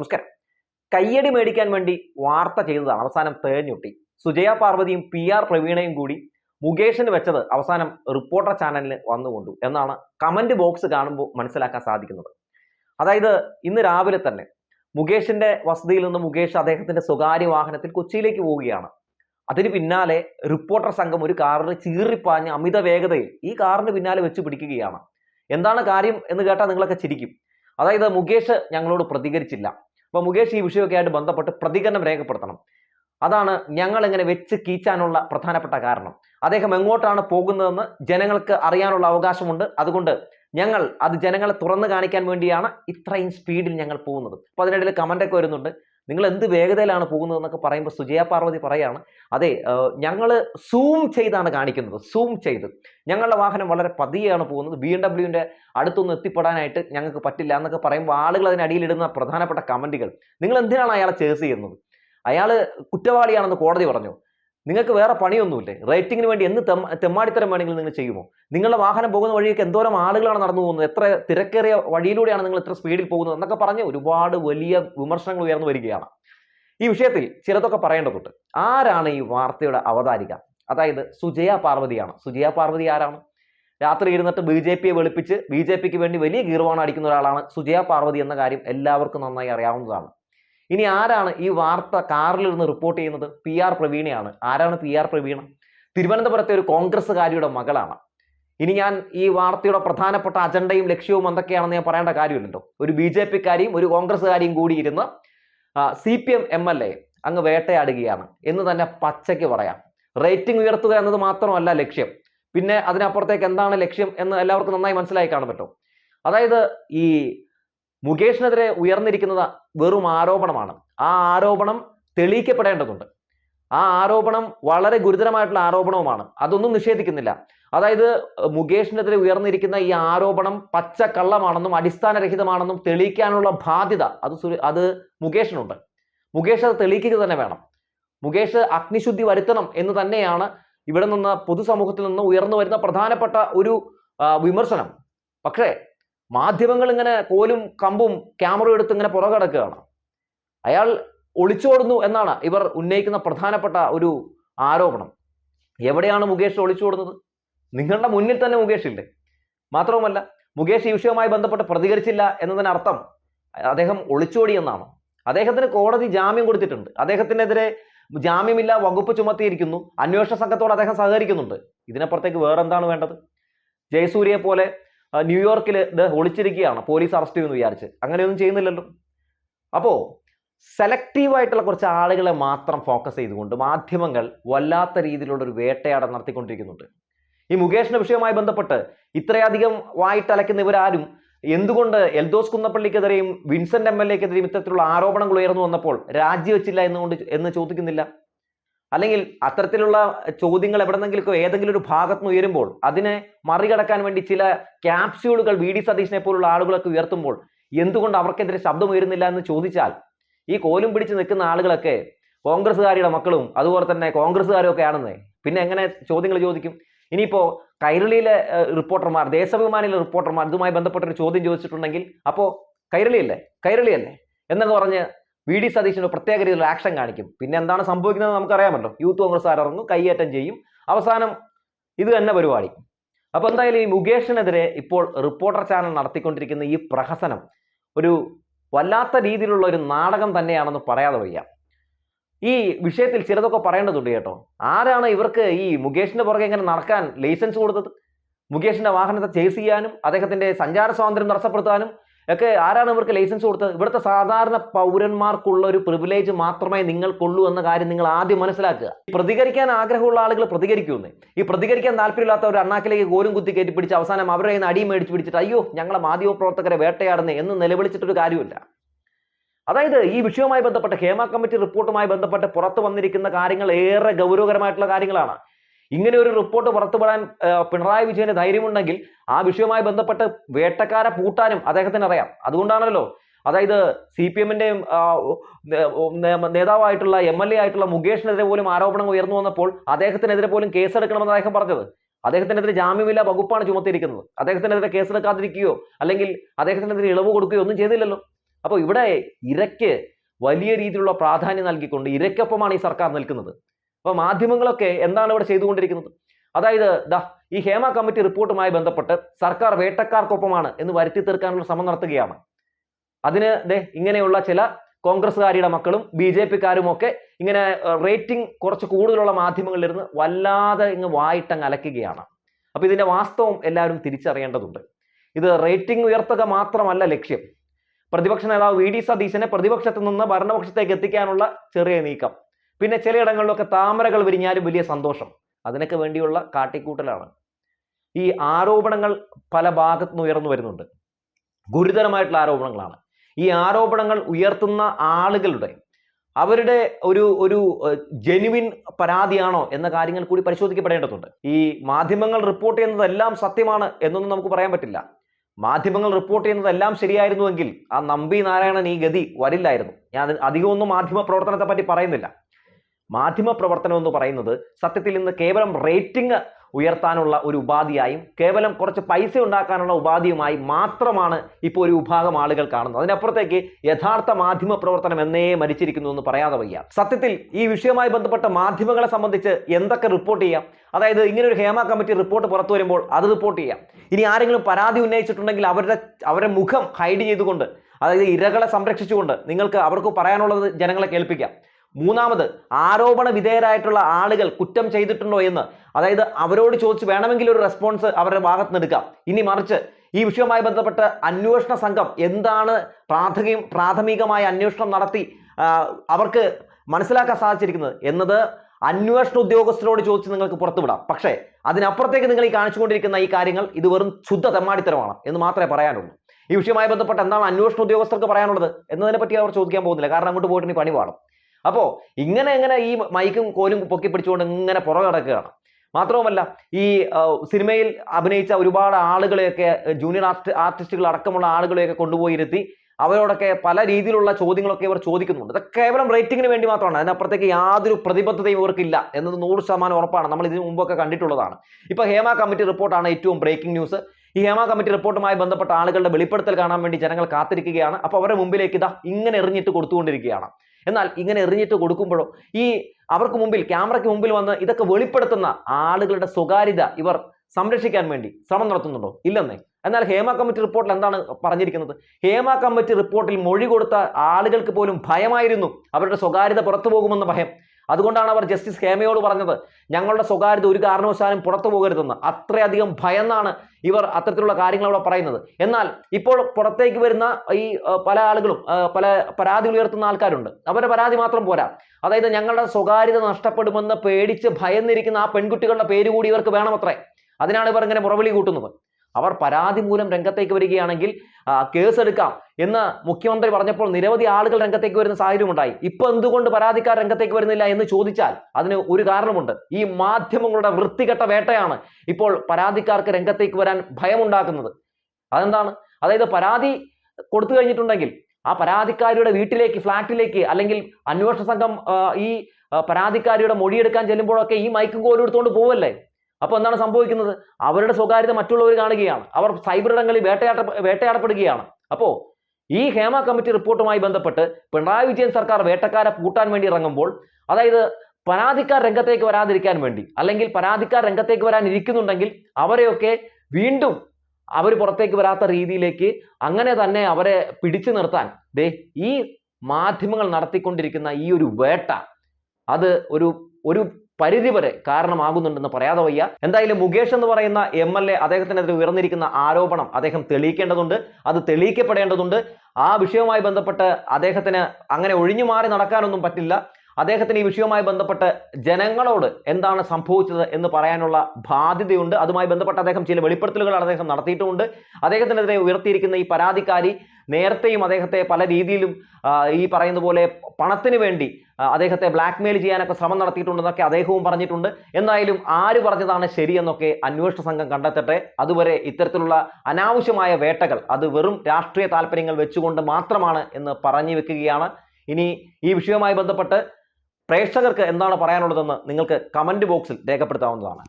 നമസ്കാരം. കയ്യടി മേടിക്കാൻ വേണ്ടി വാർത്ത ചെയ്തതാണ് അവസാനം തേഞ്ഞൊട്ടി സുജയ പാർവതിയും പി ആർ പ്രവീണയും കൂടി മുകേഷിന് വെച്ചത് അവസാനം റിപ്പോർട്ടർ ചാനലിന് വന്നുകൊണ്ടു എന്നാണ് കമന്റ് ബോക്സ് കാണുമ്പോൾ മനസ്സിലാക്കാൻ സാധിക്കുന്നത്. അതായത് ഇന്ന് രാവിലെ തന്നെ മുകേഷിന്റെ വസതിയിൽ നിന്ന് മുകേഷ് അദ്ദേഹത്തിന്റെ സ്വകാര്യ വാഹനത്തിൽ കൊച്ചിയിലേക്ക് പോവുകയാണ്. അതിന് പിന്നാലെ റിപ്പോർട്ടർ സംഘം ഒരു കാറിൽ ചീറിപ്പാഞ്ഞ് അമിത വേഗതയിൽ ഈ കാറിന് പിന്നാലെ വെച്ച് പിടിക്കുകയാണ്. എന്താണ് കാര്യം എന്ന് കേട്ടാൽ നിങ്ങളൊക്കെ ചിരിക്കും. അതായത് മുകേഷ് ഞങ്ങളോട് പ്രതികരിച്ചില്ല. അപ്പോൾ മുകേഷ് ഈ വിഷയമൊക്കെ ആയിട്ട് ബന്ധപ്പെട്ട് പ്രതികരണം രേഖപ്പെടുത്തണം. അതാണ് ഞങ്ങൾ ഇങ്ങനെ വെച്ച് കീച്ചാനുള്ള പ്രധാനപ്പെട്ട കാരണം. അദ്ദേഹം എങ്ങോട്ടാണ് പോകുന്നതെന്ന് ജനങ്ങൾക്ക് അറിയാനുള്ള അവകാശമുണ്ട്. അതുകൊണ്ട് ഞങ്ങൾ അത് ജനങ്ങളെ തുറന്നു കാണിക്കാൻ വേണ്ടിയാണ് ഇത്രയും സ്പീഡിൽ ഞങ്ങൾ പോകുന്നത്. അപ്പോൾ അതിനിടയിൽ കമന്റൊക്കെ വരുന്നുണ്ട്. നിങ്ങൾ എന്ത് വേഗതയിലാണ് പോകുന്നത് എന്നൊക്കെ പറയുമ്പോൾ സുജയ പാർവതി പറയാണ് അതെ ഞങ്ങൾ സൂം ചെയ്താണ് കാണിക്കുന്നത് സൂം ചെയ്ത്. ഞങ്ങളുടെ വാഹനം വളരെ പതിയെയാണ് പോകുന്നത്. ബി എം ഡബ്ല്യുവിന്റെ അടുത്തൊന്നും എത്തിപ്പെടാനായിട്ട് ഞങ്ങൾക്ക് പറ്റില്ല എന്നൊക്കെ പറയുമ്പോൾ ആളുകൾ അതിനടിയിലിടുന്ന പ്രധാനപ്പെട്ട കമന്റുകൾ. നിങ്ങൾ എന്തിനാണ് അയാളെ ചേസ് ചെയ്യുന്നത്? അയാൾ കുറ്റവാളിയാണെന്ന് കോടതി പറഞ്ഞു. നിങ്ങൾക്ക് വേറെ പണിയൊന്നുമില്ലേ? റേറ്റിംഗിന് വേണ്ടി എന്ത് തെമ്മ തെമ്മാടിത്തരം വേണമെങ്കിലും നിങ്ങൾ ചെയ്യുമോ? നിങ്ങളുടെ വാഹനം പോകുന്ന വഴിയൊക്കെ എന്തോരം ആളുകളാണ് നടന്നു പോകുന്നത്? എത്ര തിരക്കേറിയ വഴിയിലൂടെയാണ് നിങ്ങൾ എത്ര സ്പീഡിൽ പോകുന്നത്? എന്നൊക്കെ പറഞ്ഞ് ഒരുപാട് വലിയ വിമർശനങ്ങൾ ഉയർന്നു വരികയാണ്. ഈ വിഷയത്തിൽ ചിലതൊക്കെ പറയേണ്ടതുണ്ട്. ആരാണ് ഈ വാർത്തയുടെ അവതാരിക? അതായത് സുജയ പാർവതിയാണ്. സുജയ പാർവതി ആരാണ്? രാത്രി ഇരുന്നിട്ട് ബി ജെ പിയെ വെളുപ്പിച്ച് ബി ജെ പിക്ക് വേണ്ടി വലിയ ഗീർവാണം അടിക്കുന്ന ഒരാളാണ് സുജയ പാർവതി എന്ന കാര്യം എല്ലാവർക്കും നന്നായി അറിയാവുന്നതാണ്. ഇനി ആരാണ് ഈ വാർത്ത കാറിലിരുന്ന് റിപ്പോർട്ട് ചെയ്യുന്നത്? പി ആർ പ്രവീണയാണ്. ആരാണ് പി ആർ പ്രവീണ? തിരുവനന്തപുരത്തെ ഒരു കോൺഗ്രസ്സുകാരിയുടെ മകളാണ്. ഇനി ഞാൻ ഈ വാർത്തയുടെ പ്രധാനപ്പെട്ട അജണ്ടയും ലക്ഷ്യവും എന്തൊക്കെയാണെന്ന് ഞാൻ പറയേണ്ട കാര്യമില്ലല്ലോ. ഒരു ബി ജെ പിക്കാരിയും ഒരു കോൺഗ്രസ്സുകാരിയും കൂടി ഇരുന്ന് C P M M L A അങ്ങ് വേട്ടയാടുകയാണ്. എന്ന് തന്നെ പച്ചയ്ക്ക് പറയാം. റേറ്റിംഗ് ഉയർത്തുക എന്നത് മാത്രമല്ല ലക്ഷ്യം. പിന്നെ അതിനപ്പുറത്തേക്ക് എന്താണ് ലക്ഷ്യം എന്ന് എല്ലാവർക്കും നന്നായി മനസ്സിലായി കാണും പറ്റും അതായത് ഈ മുകേഷിനെതിരെ ഉയർന്നിരിക്കുന്നത് വെറും ആരോപണമാണ്. ആ ആരോപണം തെളിയിക്കപ്പെടേണ്ടതുണ്ട്. ആ ആരോപണം വളരെ ഗുരുതരമായിട്ടുള്ള ആരോപണവുമാണ്. അതൊന്നും നിഷേധിക്കുന്നില്ല. അതായത് മുകേഷിനെതിരെ ഉയർന്നിരിക്കുന്ന ഈ ആരോപണം പച്ചക്കള്ളമാണെന്നും അടിസ്ഥാനരഹിതമാണെന്നും തെളിയിക്കാനുള്ള ബാധ്യത അത് അത് മുകേഷിനുണ്ട്. മുകേഷ് അത് തെളിയിക്കുക തന്നെ വേണം. മുകേഷ് അഗ്നിശുദ്ധി വരുത്തണം എന്ന് തന്നെയാണ് ഇവിടെ നിന്ന് പൊതുസമൂഹത്തിൽ നിന്ന് ഉയർന്നു വരുന്ന പ്രധാനപ്പെട്ട ഒരു വിമർശനം. പക്ഷേ മാധ്യമങ്ങൾ ഇങ്ങനെ കോലും കമ്പും ക്യാമറയും എടുത്ത് ഇങ്ങനെ പുറകടക്കുകയാണ്. അയാൾ ഒളിച്ചോടുന്നു എന്നാണ് ഇവർ ഉന്നയിക്കുന്ന പ്രധാനപ്പെട്ട ഒരു ആരോപണം. എവിടെയാണ് മുകേഷ് ഒളിച്ചോടുന്നത്? നിങ്ങളുടെ മുന്നിൽ തന്നെ മുകേഷ് ഇല്ലേ? മാത്രവുമല്ല മുകേഷ് ഈ വിഷയവുമായി ബന്ധപ്പെട്ട് പ്രതികരിച്ചില്ല എന്നതിന് അർത്ഥം അദ്ദേഹം ഒളിച്ചോടി എന്നാണ്. അദ്ദേഹത്തിന് കോടതി ജാമ്യം കൊടുത്തിട്ടുണ്ട്. അദ്ദേഹത്തിനെതിരെ ജാമ്യമില്ല വകുപ്പ് ചുമത്തിയിരിക്കുന്നു. അന്വേഷണ സംഘത്തോട് അദ്ദേഹം സഹകരിക്കുന്നുണ്ട്. ഇതിനപ്പുറത്തേക്ക് വേറെന്താണ് വേണ്ടത്? ജയസൂര്യയെ പോലെ ന്യൂയോർക്കിൽ ഇത് ഒളിച്ചിരിക്കുകയാണ് പോലീസ് അറസ്റ്റ് ചെയ്യുമെന്ന് വിചാരിച്ച്. അങ്ങനെയൊന്നും ചെയ്യുന്നില്ലല്ലോ. അപ്പോൾ സെലക്റ്റീവ് ആയിട്ടുള്ള കുറച്ച് ആളുകളെ മാത്രം ഫോക്കസ് ചെയ്തുകൊണ്ട് മാധ്യമങ്ങൾ വല്ലാത്ത രീതിയിലുള്ള ഒരു വേട്ടയാടം നടത്തിക്കൊണ്ടിരിക്കുന്നുണ്ട്. ഈ മുകേഷിന്റെ വിഷയവുമായി ബന്ധപ്പെട്ട് ഇത്രയധികം വായിട്ടലക്കുന്ന ഇവരാരും എന്തുകൊണ്ട് എൽദോസ് കുന്നപ്പള്ളിക്കെതിരെയും വിൻസെന്റ് എം എൽ എക്കെതിരെയും ഇത്തരത്തിലുള്ള ആരോപണങ്ങൾ ഉയർന്നു വന്നപ്പോൾ രാജിവെച്ചില്ല എന്നുകൊണ്ട് എന്ന് ചോദിക്കുന്നില്ല? അല്ലെങ്കിൽ അത്തരത്തിലുള്ള ചോദ്യങ്ങൾ എവിടെന്നെങ്കിലും ഏതെങ്കിലും ഒരു ഭാഗത്ത് നിന്ന് ഉയരുമ്പോൾ അതിനെ മറികടക്കാൻ വേണ്ടി ചില ക്യാപ്സ്യൂളുകൾ വി ഡി സതീഷിനെ പോലുള്ള ആളുകളൊക്കെ ഉയർത്തുമ്പോൾ എന്തുകൊണ്ട് അവർക്കെതിരെ ശബ്ദം ഉയരുന്നില്ല എന്ന് ചോദിച്ചാൽ ഈ കോലും പിടിച്ച് നിൽക്കുന്ന ആളുകളൊക്കെ കോൺഗ്രസ്സുകാരിയുടെ മക്കളും അതുപോലെ തന്നെ കോൺഗ്രസ്സുകാരും ഒക്കെ ആണെന്ന്. പിന്നെ എങ്ങനെ ചോദ്യങ്ങൾ ചോദിക്കും? ഇനിയിപ്പോൾ കൈരളിയിലെ റിപ്പോർട്ടർമാർ ദേശാഭിമാനിയിലെ റിപ്പോർട്ടർമാർ ഇതുമായി ബന്ധപ്പെട്ടൊരു ചോദ്യം ചോദിച്ചിട്ടുണ്ടെങ്കിൽ അപ്പോൾ കൈരളിയല്ലേ? കൈരളിയല്ലേ? എന്നൊക്കെ പറഞ്ഞ് വി ഡി സതീശന് പ്രത്യേക രീതിയിൽ ആക്ഷൻ കാണിക്കും. പിന്നെ എന്താണ് സംഭവിക്കുന്നത് നമുക്കറിയാമല്ലോ. യൂത്ത് കോൺഗ്രസ്സുകാർ ഇറങ്ങും കയ്യേറ്റം ചെയ്യും. അവസാനം ഇത് തന്നെ പരിപാടി. അപ്പോൾ എന്തായാലും ഈ മുകേഷിനെതിരെ ഇപ്പോൾ റിപ്പോർട്ടർ ചാനൽ നടത്തിക്കൊണ്ടിരിക്കുന്ന ഈ പ്രഹസനം ഒരു വല്ലാത്ത രീതിയിലുള്ള ഒരു നാടകം തന്നെയാണെന്ന് പറയാതെ വയ്യ. ഈ വിഷയത്തിൽ ചിലതൊക്കെ പറയേണ്ടതുണ്ട് കേട്ടോ. ആരാണ് ഇവർക്ക് ഈ മുകേഷിന്റെ പുറകെ ഇങ്ങനെ നടക്കാൻ ലൈസൻസ് കൊടുത്തത്? മുകേഷിന്റെ വാഹനത്തെ ചേസ് ചെയ്യാനും അദ്ദേഹത്തിന്റെ സഞ്ചാര സ്വാതന്ത്ര്യം തടസ്സപ്പെടുത്താനും ഒക്കെ ആരാണ് ഇവർക്ക് ലൈസൻസ് കൊടുത്തത്? ഇവിടുത്തെ സാധാരണ പൗരന്മാർക്കുള്ള ഒരു പ്രിവിലേജ് മാത്രമേ നിങ്ങൾക്കുള്ളൂ എന്ന കാര്യം നിങ്ങൾ ആദ്യം മനസ്സിലാക്കുക. പ്രതികരിക്കാൻ ആഗ്രഹമുള്ള ആളുകൾ പ്രതികരിക്കുമെന്ന്. ഈ പ്രതികരിക്കാൻ താല്പര്യമില്ലാത്ത ഒരു അണ്ണാക്കിലേക്ക് കോലും കുത്തി കയറ്റി പിടിച്ച് അവസാനം അവരുടെ കയ്യിൽ നിന്ന് അടിയും മേടിച്ച് പിടിച്ചിട്ട് അയ്യോ ഞങ്ങളെ മാധ്യമ പ്രവർത്തകരെ വേട്ടയാടുന്നേ എന്ന് നിലവിളിച്ചിട്ടൊരു കാര്യമില്ല അതായത് ഈ വിഷയവുമായി ബന്ധപ്പെട്ട് ഹേമ കമ്മിറ്റി റിപ്പോർട്ടുമായി ബന്ധപ്പെട്ട് പുറത്തു വന്നിരിക്കുന്ന കാര്യങ്ങൾ ഏറെ ഗൗരവകരമായിട്ടുള്ള കാര്യങ്ങളാണ്. ഇങ്ങനെ ഒരു റിപ്പോർട്ട് പുറത്തുവിടാൻ പിണറായി വിജയന് ധൈര്യമുണ്ടെങ്കിൽ ആ വിഷയവുമായി ബന്ധപ്പെട്ട് വേട്ടക്കാരെ പൂട്ടാനും അദ്ദേഹത്തിന് അറിയാം. അതുകൊണ്ടാണല്ലോ അതായത് സി പി എമ്മിന്റെയും നേതാവായിട്ടുള്ള എം എൽ എ ആയിട്ടുള്ള മുകേഷിനെതിരെ പോലും ആരോപണം ഉയർന്നു വന്നപ്പോൾ അദ്ദേഹത്തിനെതിരെ പോലും കേസെടുക്കണമെന്ന് അദ്ദേഹം പറഞ്ഞത്. അദ്ദേഹത്തിനെതിരെ ജാമ്യമില്ല വകുപ്പാണ് ചുമത്തിയിരിക്കുന്നത്. അദ്ദേഹത്തിനെതിരെ കേസെടുക്കാതിരിക്കുകയോ അല്ലെങ്കിൽ അദ്ദേഹത്തിനെതിരെ ഇളവ് കൊടുക്കുകയോ ഒന്നും ചെയ്തില്ലല്ലോ. അപ്പോൾ ഇവിടെ ഇരയ്ക്ക് വലിയ രീതിയിലുള്ള പ്രാധാന്യം നൽകിക്കൊണ്ട് ഇരയ്ക്കൊപ്പമാണ് ഈ സർക്കാർ നിൽക്കുന്നത്. അപ്പോൾ മാധ്യമങ്ങളൊക്കെ എന്താണ് ഇവിടെ ചെയ്തുകൊണ്ടിരിക്കുന്നത്? അതായത് ദാ ഈ ഹേമ കമ്മിറ്റി റിപ്പോർട്ടുമായി ബന്ധപ്പെട്ട് സർക്കാർ വേട്ടക്കാർക്കൊപ്പമാണ് എന്ന് വരുത്തി തീർക്കാനുള്ള ശ്രമം നടത്തുകയാണ്. അതിന് ദേ ഇങ്ങനെയുള്ള ചില കോൺഗ്രസ്സുകാരിയുടെ മക്കളും ബി ജെ പിക്കാരുമൊക്കെ ഇങ്ങനെ റേറ്റിംഗ് കുറച്ച് കൂടുതലുള്ള മാധ്യമങ്ങളിലിരുന്ന് വല്ലാതെ ഇങ്ങ് വായിട്ടങ്ങ് അലക്കുകയാണ്. അപ്പൊ ഇതിന്റെ വാസ്തവം എല്ലാവരും തിരിച്ചറിയേണ്ടതുണ്ട്. ഇത് റേറ്റിംഗ് ഉയർത്തുക മാത്രമല്ല ലക്ഷ്യം. പ്രതിപക്ഷ നേതാവ് വി ഡി സതീശനെ പ്രതിപക്ഷത്തു നിന്ന് ഭരണപക്ഷത്തേക്ക് എത്തിക്കാനുള്ള ചെറിയ നീക്കം. പിന്നെ ചിലയിടങ്ങളിലൊക്കെ താമരകൾ വിരിഞ്ഞാലും വലിയ സന്തോഷം. അതിനൊക്കെ വേണ്ടിയുള്ള കാട്ടിക്കൂട്ടലാണ്. ഈ ആരോപണങ്ങൾ പല ഭാഗത്തു നിന്ന് ഉയർന്നു വരുന്നുണ്ട്. ഗുരുതരമായിട്ടുള്ള ആരോപണങ്ങളാണ്. ഈ ആരോപണങ്ങൾ ഉയർത്തുന്ന ആളുകളുടെ അവരുടെ ഒരു ഒരു ജെനുവിൻ പരാതിയാണോ എന്ന കാര്യങ്ങൾ കൂടി പരിശോധിക്കപ്പെടേണ്ടതുണ്ട്. ഈ മാധ്യമങ്ങൾ റിപ്പോർട്ട് ചെയ്യുന്നതെല്ലാം സത്യമാണ് എന്നൊന്നും നമുക്ക് പറയാൻ പറ്റില്ല. മാധ്യമങ്ങൾ റിപ്പോർട്ട് ചെയ്യുന്നതെല്ലാം ശരിയായിരുന്നുവെങ്കിൽ ആ നമ്പി നാരായണൻ ഈ ഗതി വരില്ലായിരുന്നു. ഞാൻ അധികമൊന്നും മാധ്യമ പ്രവർത്തനത്തെ പറ്റി പറയുന്നില്ല. മാധ്യമ പ്രവർത്തനം എന്ന് പറയുന്നത് സത്യത്തിൽ ഇന്ന് കേവലം റേറ്റിംഗ് ഉയർത്താനുള്ള ഒരു ഉപാധിയായും കേവലം കുറച്ച് പൈസ ഉണ്ടാക്കാനുള്ള ഉപാധിയുമായി മാത്രമാണ് ഇപ്പോൾ ഒരു വിഭാഗം ആളുകൾ കാണുന്നത്. അതിനപ്പുറത്തേക്ക് യഥാർത്ഥ മാധ്യമ പ്രവർത്തനം എന്നേ മരിച്ചിരിക്കുന്നു എന്ന് പറയാതെ വയ്യ. സത്യത്തിൽ ഈ വിഷയവുമായി ബന്ധപ്പെട്ട മാധ്യമങ്ങളെ സംബന്ധിച്ച് എന്തൊക്കെ റിപ്പോർട്ട് ചെയ്യാം? അതായത് ഇങ്ങനെ ഒരു ഹേമ കമ്മിറ്റി റിപ്പോർട്ട് പുറത്തു വരുമ്പോൾ അത് റിപ്പോർട്ട് ചെയ്യാം. ഇനി ആരെങ്കിലും പരാതി ഉന്നയിച്ചിട്ടുണ്ടെങ്കിൽ അവരുടെ അവരുടെ മുഖം ഹൈഡ് ചെയ്തുകൊണ്ട് അതായത് ഇരകളെ സംരക്ഷിച്ചുകൊണ്ട് നിങ്ങൾക്ക് അവർക്ക് പറയാനുള്ളത് ജനങ്ങളെ കേൾപ്പിക്കാം. മൂന്നാമത് ആരോപണ വിധേയരായിട്ടുള്ള ആളുകൾ കുറ്റം ചെയ്തിട്ടുണ്ടോ എന്ന്. അതായത് അവരോട് ചോദിച്ച് വേണമെങ്കിൽ ഒരു റെസ്പോൺസ് അവരുടെ ഭാഗത്ത് നിന്ന് ഇനി മറിച്ച് ഈ വിഷയവുമായി ബന്ധപ്പെട്ട് അന്വേഷണ സംഘം എന്താണ് പ്രാഥമിക പ്രാഥമികമായ അന്വേഷണം നടത്തി അവർക്ക് മനസ്സിലാക്കാൻ സാധിച്ചിരിക്കുന്നത് എന്നത് അന്വേഷണ ഉദ്യോഗസ്ഥരോട് ചോദിച്ച് നിങ്ങൾക്ക് പുറത്തുവിടാം. പക്ഷേ അതിനപ്പുറത്തേക്ക് നിങ്ങൾ ഈ കാണിച്ചുകൊണ്ടിരിക്കുന്ന ഈ കാര്യങ്ങൾ ഇത് വെറും ശുദ്ധ തെമ്മാടിത്തരമാണ് എന്ന് മാത്രമേ പറയാനുള്ളൂ. ഈ വിഷയവുമായി ബന്ധപ്പെട്ട് എന്താണ് അന്വേഷണ ഉദ്യോഗസ്ഥർക്ക് പറയാനുള്ളത് എന്നതിനെ പറ്റി അവർ ചോദിക്കാൻ പോകുന്നില്ല. കാരണം അങ്ങോട്ട് പോയിട്ട് ഇനി പണി പാടും അപ്പോൾ ഇങ്ങനെ ഇങ്ങനെ ഈ മൈക്കും കോലും പൊക്കി പിടിച്ചുകൊണ്ട് ഇങ്ങനെ പുറകെ കിടക്കുകയാണ് മാത്രവുമല്ല ഈ സിനിമയിൽ അഭിനയിച്ച ഒരുപാട് ആളുകളെയൊക്കെ ജൂനിയർ ആർട്ട് ആർട്ടിസ്റ്റുകൾ അടക്കമുള്ള ആളുകളെയൊക്കെ കൊണ്ടുപോയിരുത്തി അവരോടൊക്കെ പല രീതിയിലുള്ള ചോദ്യങ്ങളൊക്കെ ഇവർ ചോദിക്കുന്നുണ്ട്. ഇതൊക്കെ കേവലം റേറ്റിംഗിന് വേണ്ടി മാത്രമാണ്. അതിനപ്പുറത്തേക്ക് യാതൊരു പ്രതിബദ്ധതയും ഇവർക്കില്ല എന്നത് നൂറ് ശതമാനം ഉറപ്പാണ്. നമ്മൾ ഇതിനു മുമ്പൊക്കെ കണ്ടിട്ടുള്ളതാണ്. ഇപ്പൊ ഹേമ കമ്മിറ്റി റിപ്പോർട്ടാണ് ഏറ്റവും ബ്രേക്കിംഗ് ന്യൂസ് ഈ ഹേമ കമ്മിറ്റി റിപ്പോർട്ടുമായി ബന്ധപ്പെട്ട ആളുകളുടെ വെളിപ്പെടുത്തൽ കാണാൻ വേണ്ടി ജനങ്ങൾ കാത്തിരിക്കുകയാണ്. അപ്പോൾ അവരുടെ മുമ്പിലേക്ക് ഇതാ ഇങ്ങനെ എറിഞ്ഞിട്ട് കൊടുത്തുകൊണ്ടിരിക്കുകയാണ്. എന്നാൽ ഇങ്ങനെ എറിഞ്ഞിട്ട് കൊടുക്കുമ്പോഴോ ഈ അവർക്ക് മുമ്പിൽ ക്യാമറയ്ക്ക് മുമ്പിൽ വന്ന് ഇതൊക്കെ വെളിപ്പെടുത്തുന്ന ആളുകളുടെ സ്വകാര്യത ഇവർ സംരക്ഷിക്കാൻ വേണ്ടി ശ്രമം നടത്തുന്നുണ്ടോ? ഇല്ലെന്നേ. എന്നാൽ ഹേമ കമ്മിറ്റി റിപ്പോർട്ടിൽ എന്താണ് പറഞ്ഞിരിക്കുന്നത്? ഹേമ കമ്മിറ്റി റിപ്പോർട്ടിൽ മൊഴി കൊടുത്ത ആളുകൾക്ക് പോലും ഭയമായിരുന്നു അവരുടെ സ്വകാര്യത പുറത്തു പോകുമെന്ന ഭയം. അതുകൊണ്ടാണ് അവർ ജസ്റ്റിസ് ഹേമയോട് പറഞ്ഞത് ഞങ്ങളുടെ സ്വകാര്യത ഒരു കാരണവശാലും പുറത്തു പോകരുതെന്ന്. അത്രയധികം ഭയന്നാണ് ഇവർ അത്തരത്തിലുള്ള കാര്യങ്ങൾ അവിടെ പറയുന്നത്. എന്നാൽ ഇപ്പോൾ പുറത്തേക്ക് വരുന്ന ഈ പല ആളുകളും പല പരാതി ഉയർത്തുന്ന ആൾക്കാരുണ്ട്. അവരുടെ പരാതി മാത്രം പോരാ. അതായത് ഞങ്ങളുടെ സ്വകാര്യത നഷ്ടപ്പെടുമെന്ന് പേടിച്ച് ഭയന്നിരിക്കുന്ന ആ പെൺകുട്ടികളുടെ പേര് കൂടി ഇവർക്ക് വേണമത്രേ. അതിനാണ് ഇവർ ഇങ്ങനെ മുറവിളി കൂട്ടുന്നത്. അവർ പരാതി മൂലം രംഗത്തേക്ക് വരികയാണെങ്കിൽ കേസ് കേസെടുക്കാം എന്ന് മുഖ്യമന്ത്രി പറഞ്ഞപ്പോൾ നിരവധി ആളുകൾ രംഗത്തേക്ക് വരുന്ന സാഹചര്യം ഉണ്ടായി. ഇപ്പൊ എന്തുകൊണ്ട് പരാതിക്കാർ രംഗത്തേക്ക് വരുന്നില്ല എന്ന് ചോദിച്ചാൽ അതിന് ഒരു കാരണമുണ്ട്. ഈ മാധ്യമങ്ങളുടെ വൃത്തികെട്ട വേട്ടയാണ് ഇപ്പോൾ പരാതിക്കാർക്ക് രംഗത്തേക്ക് വരാൻ ഭയമുണ്ടാക്കുന്നത്. അതെന്താണ്? അതായത് പരാതി കൊടുത്തു കഴിഞ്ഞിട്ടുണ്ടെങ്കിൽ ആ പരാതിക്കാരിയുടെ വീട്ടിലേക്ക് ഫ്ലാറ്റിലേക്ക് അല്ലെങ്കിൽ അന്വേഷണ സംഘം ഈ പരാതിക്കാരിയുടെ മൊഴിയെടുക്കാൻ ചെല്ലുമ്പോഴൊക്കെ ഈ മൈക്കും കോലും എടുത്തുകൊണ്ട് പോവല്ലേ? അപ്പൊ എന്താണ് സംഭവിക്കുന്നത്? അവരുടെ സ്വകാര്യത മറ്റുള്ളവർ കാണുകയാണ്. അവർ സൈബർ ഇടങ്ങളിൽ വേട്ടയാട വേട്ടയാടപ്പെടുകയാണ്. അപ്പോൾ ഈ ഹേമ കമ്മിറ്റി റിപ്പോർട്ടുമായി ബന്ധപ്പെട്ട് പിണറായി വിജയൻ സർക്കാർ വേട്ടക്കാരെ പൂട്ടാൻ വേണ്ടി ഇറങ്ങുമ്പോൾ അതായത് പരാതിക്കാർ രംഗത്തേക്ക് വരാതിരിക്കാൻ വേണ്ടി അല്ലെങ്കിൽ പരാതിക്കാർ രംഗത്തേക്ക് വരാൻ ഇരിക്കുന്നുണ്ടെങ്കിൽ അവരെയൊക്കെ വീണ്ടും അവർ പുറത്തേക്ക് വരാത്ത രീതിയിലേക്ക് അങ്ങനെ തന്നെ അവരെ പിടിച്ചു നിർത്താൻ ദേ ഈ മാധ്യമങ്ങൾ നടത്തിക്കൊണ്ടിരിക്കുന്ന ഈ ഒരു വേട്ട അത് ഒരു ഒരു പരിധി വരെ കാരണമാകുന്നുണ്ടെന്ന് പറയാതെ വയ്യ. എന്തായാലും മുകേഷ് എന്ന് പറയുന്ന എം എൽ എ അദ്ദേഹത്തിനെതിരെ ഉയർന്നിരിക്കുന്ന ആരോപണം അദ്ദേഹം തെളിയിക്കേണ്ടതുണ്ട്. അത് തെളിയിക്കപ്പെടേണ്ടതുണ്ട്. ആ വിഷയവുമായി ബന്ധപ്പെട്ട് അദ്ദേഹത്തിന് അങ്ങനെ ഒഴിഞ്ഞു മാറി നടക്കാനൊന്നും പറ്റില്ല. അദ്ദേഹത്തിന് ഈ വിഷയവുമായി ബന്ധപ്പെട്ട് ജനങ്ങളോട് എന്താണ് സംഭവിച്ചത് എന്ന് പറയാനുള്ള ബാധ്യതയുണ്ട്. അതുമായി ബന്ധപ്പെട്ട് അദ്ദേഹം ചില വെളിപ്പെടുത്തലുകൾ അദ്ദേഹം നടത്തിയിട്ടുമുണ്ട്. അദ്ദേഹത്തിനെതിരെ ഉയർത്തിയിരിക്കുന്ന ഈ പരാതിക്കാരി നേരത്തെയും അദ്ദേഹത്തെ പല രീതിയിലും ഈ പറയുന്ന പോലെ പണത്തിന് വേണ്ടി അദ്ദേഹത്തെ ബ്ലാക്ക് മെയിൽ ചെയ്യാനൊക്കെ ശ്രമം നടത്തിയിട്ടുണ്ടെന്നൊക്കെ അദ്ദേഹവും പറഞ്ഞിട്ടുണ്ട്. എന്തായാലും ആര് പറഞ്ഞതാണ് ശരിയെന്നൊക്കെ അന്വേഷണ സംഘം കണ്ടെത്തട്ടെ. അതുവരെ ഇത്തരത്തിലുള്ള അനാവശ്യമായ വേട്ടകൾ അത് വെറും രാഷ്ട്രീയ താല്പര്യങ്ങൾ വെച്ചുകൊണ്ട് മാത്രമാണ് എന്ന് പറഞ്ഞു വെക്കുകയാണ്. ഇനി ഈ വിഷയവുമായി ബന്ധപ്പെട്ട് പ്രേക്ഷകർക്ക് എന്താണ് പറയാനുള്ളതെന്ന് നിങ്ങൾക്ക് കമന്റ് ബോക്സിൽ രേഖപ്പെടുത്താവുന്നതാണ്.